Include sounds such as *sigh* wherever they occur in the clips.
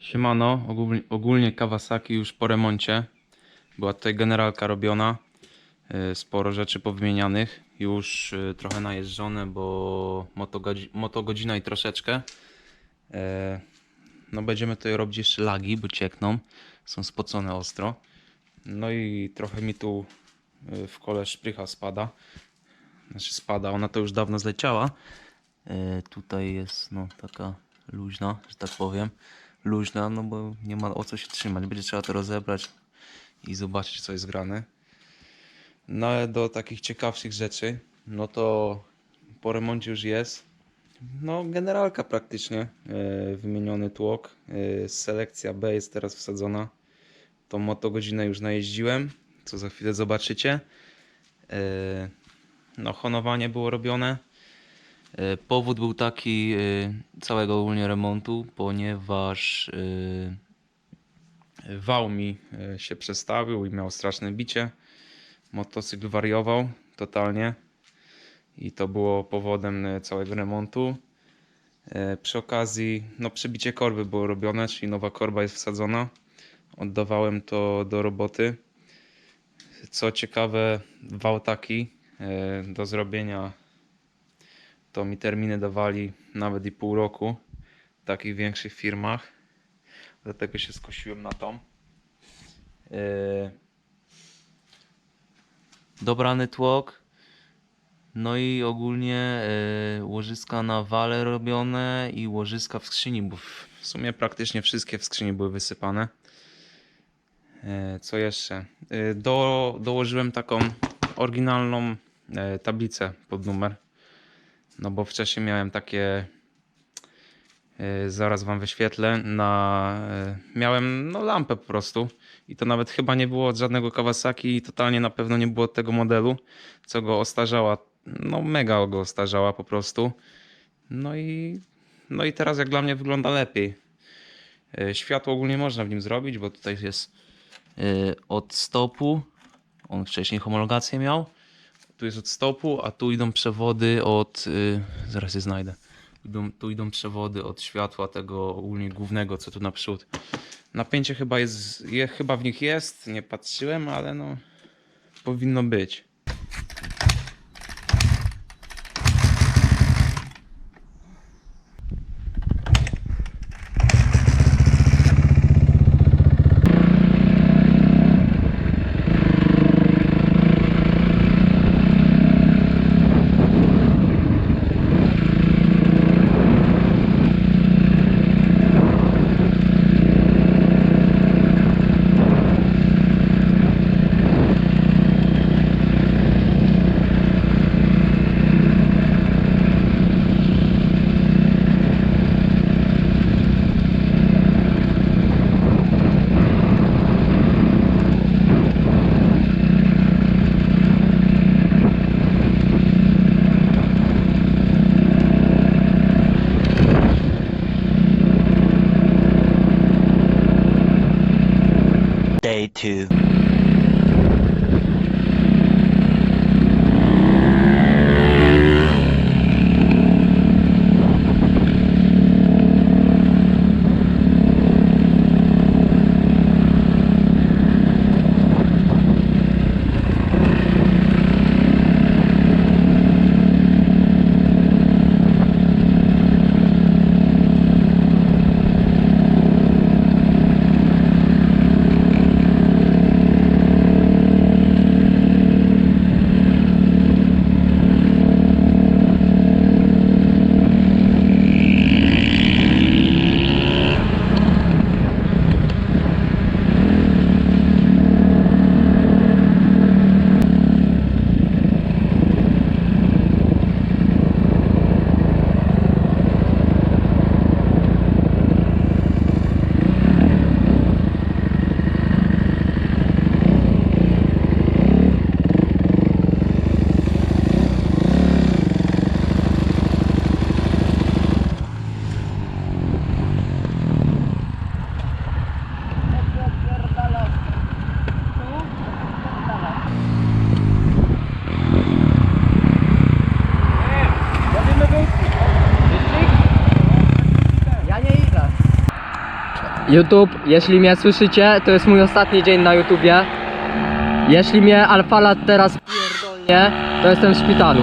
Siemano, ogólnie, Kawasaki już po remoncie. Była tutaj generalka robiona. y, Sporo rzeczy powymienianych. Już y, trochę najeżdżone, bo motogodzi- motogodzina i troszeczkę. E, No będziemy tutaj robić jeszcze lagi, bo ciekną. Są spocone ostro. No i trochę mi tu y, w kole szprycha spada. Znaczy spada, ona to już dawno zleciała. E, Tutaj jest no taka luźna, że tak powiem. Luźna, no bo nie ma o co się trzymać. Będzie trzeba to rozebrać i zobaczyć co jest grane. No ale do takich ciekawszych rzeczy, no to po remoncie już jest. No generalka praktycznie. E, wymieniony tłok. E, selekcja B jest teraz wsadzona. Tą motogodzinę już najeździłem, co za chwilę zobaczycie. E, no honowanie było robione. E, Powód był taki e, całego ogólnie remontu, ponieważ wał mi e, się przestawił i miał straszne bicie. Motocykl wariował totalnie i to było powodem całego remontu. Przy okazji, no przebicie korby było robione, czyli nowa korba jest wsadzona. Oddawałem to do roboty. Co ciekawe, wał taki do zrobienia to mi terminy dawali nawet i pół roku w takich większych firmach. Dlatego się skusiłem na tą. Yy, Dobrany tłok. No i ogólnie yy, łożyska na wale robione i łożyska w skrzyni, bo w sumie praktycznie wszystkie w skrzyni były wysypane. Yy, Co jeszcze? Do, dołożyłem taką oryginalną tablicę pod numer. No bo wcześniej miałem takie. yy, Zaraz wam wyświetlę. Na, yy, miałem no, lampę po prostu. I to nawet chyba nie było od żadnego Kawasaki. I totalnie na pewno nie było od tego modelu, co go ostarzała. No mega go ostarzała po prostu. No i, no i teraz jak dla mnie wygląda lepiej. Yy, Światło ogólnie można w nim zrobić, bo tutaj jest od stopu. On wcześniej homologację miał tu jest od stopu, a tu idą przewody od. y, zaraz je znajdę. Idą, tu idą przewody od światła tego ogólnie głównego, co tu naprzód. Napięcie chyba jest. Je, chyba w nich jest. Nie patrzyłem, ale no. Powinno być. YouTube, jeśli mnie słyszycie, to jest mój ostatni dzień na YouTubie. Jeśli mnie Alfalat teraz pierdolnie, to jestem w szpitalu.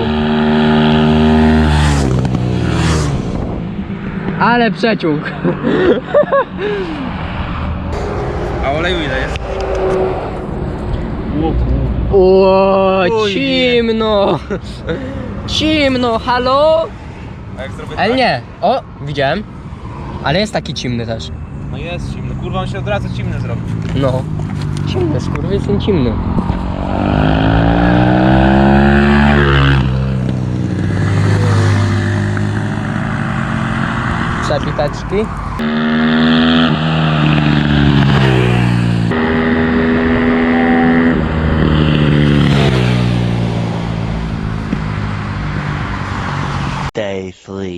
Ale przeciąg. *laughs* A oleju ile jest? O, cimno. Cimno, halo? A jak zrobię Ale nie. O, widziałem. Ale jest taki cimny też. No jest zimny, kurwa on się od razu zimny zrobił. No. Cimny, skurwysyn cimny. Przebiteczki. Stay free.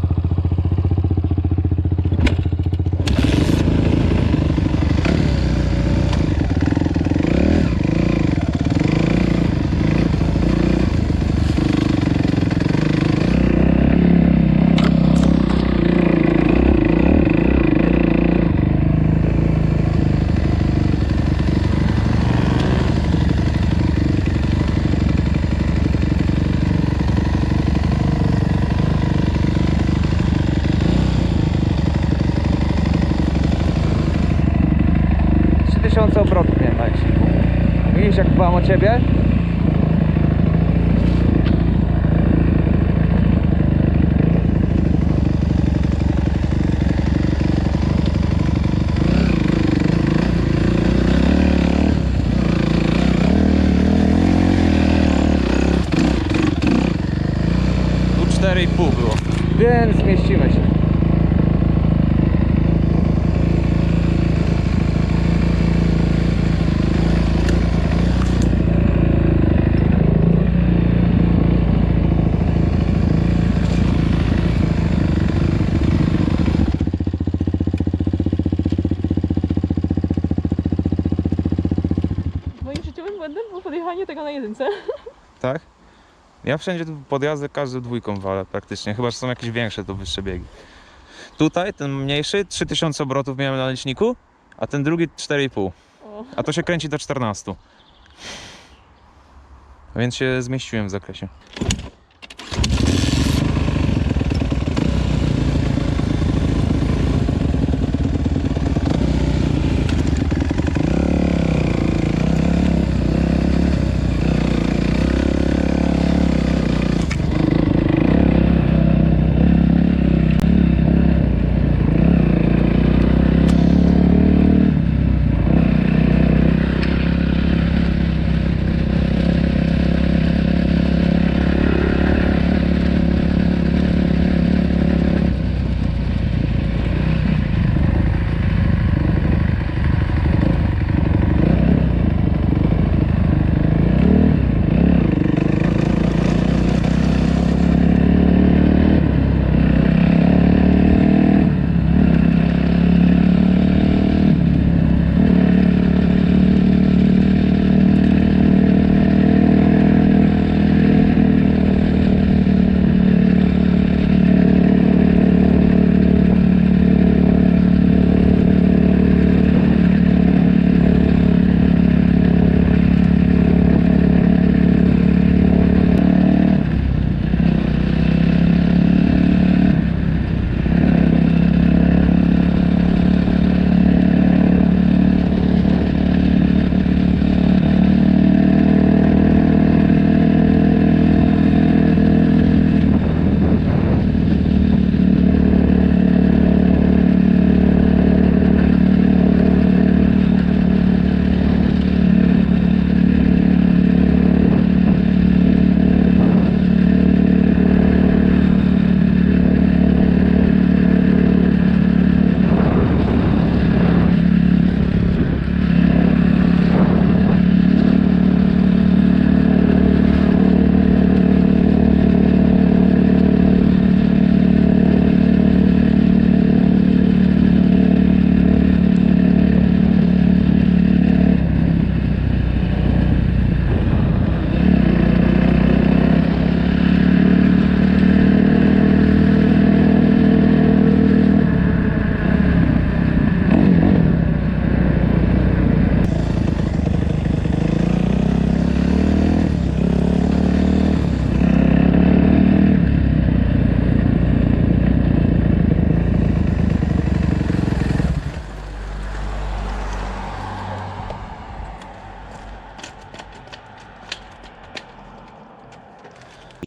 tysiące obrotów miałem na liczniku. Widzisz jak dbam o ciebie? Tu 4,5 było. Więc zmieścimy się. Na jedynce. *laughs* Tak? Ja wszędzie tu podjazdy każdy dwójką walę praktycznie, chyba że są jakieś większe to wyższe biegi. Tutaj ten mniejszy 3000 obrotów miałem na liczniku, a ten drugi 4,5. O. A to się kręci do 14. Więc się zmieściłem w zakresie.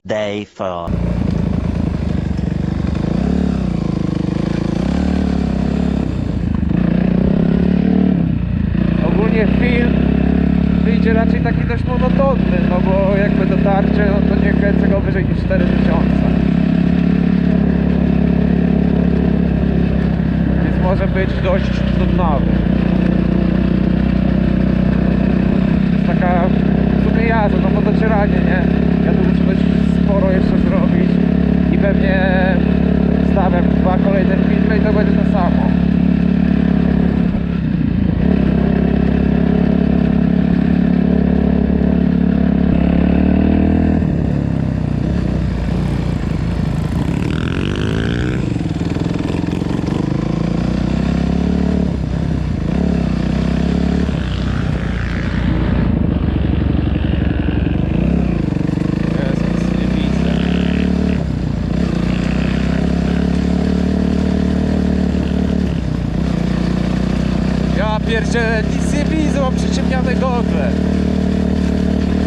Day 4. Ogólnie film wyjdzie raczej taki dość monotonny, no bo jakby dotarcie, no to nie kręcę go wyżej niż 4000. Więc może być dość nudnawy. Taka w sumie jazda, no bo docieranie, nie? Ja tu muszę dość sporo jeszcze zrobić i pewnie stawiam dwa kolejne filmy i to będzie to samo.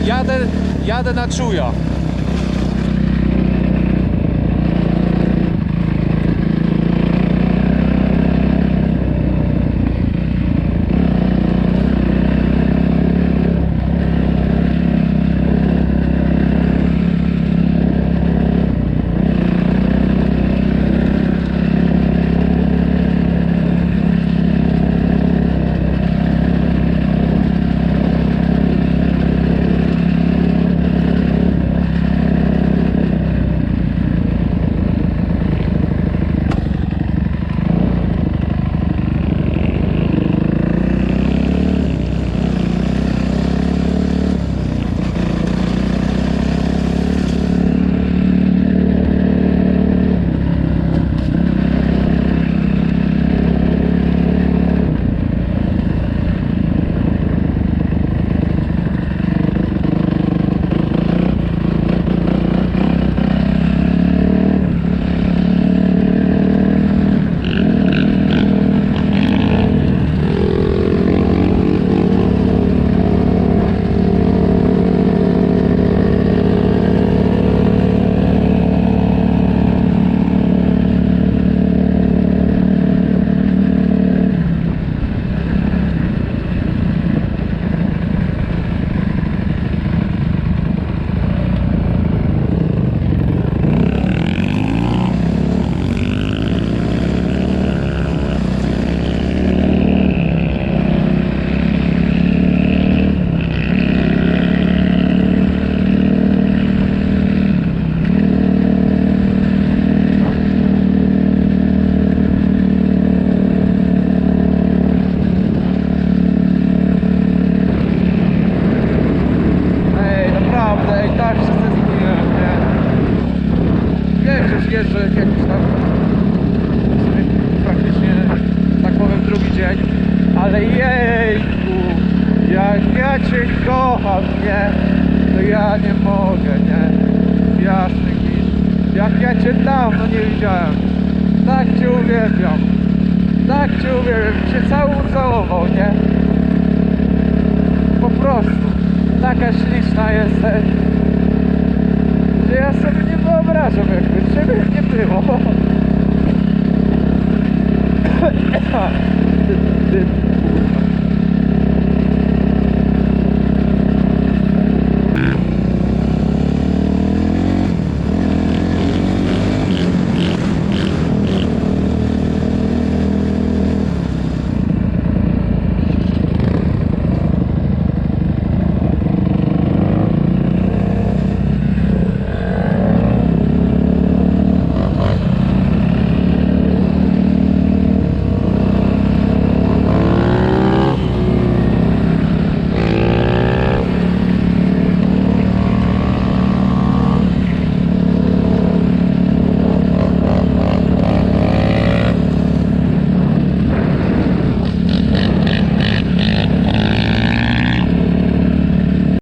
Jadę, jadę na czuja. Większość jeżdżę jakiś tam praktycznie, tak powiem, drugi dzień, ale jejku, jak ja Cię kocham, nie? To ja nie mogę, nie? Jasny git. Jak ja Cię dawno nie widziałem. Tak Cię uwielbiam. Tak Cię uwielbiam. Cię cały ucałował, nie? Po prostu. Taka śliczna jesteś. Że ja sobie wyobrażam jakby ciebie nie było. *coughs* Ty,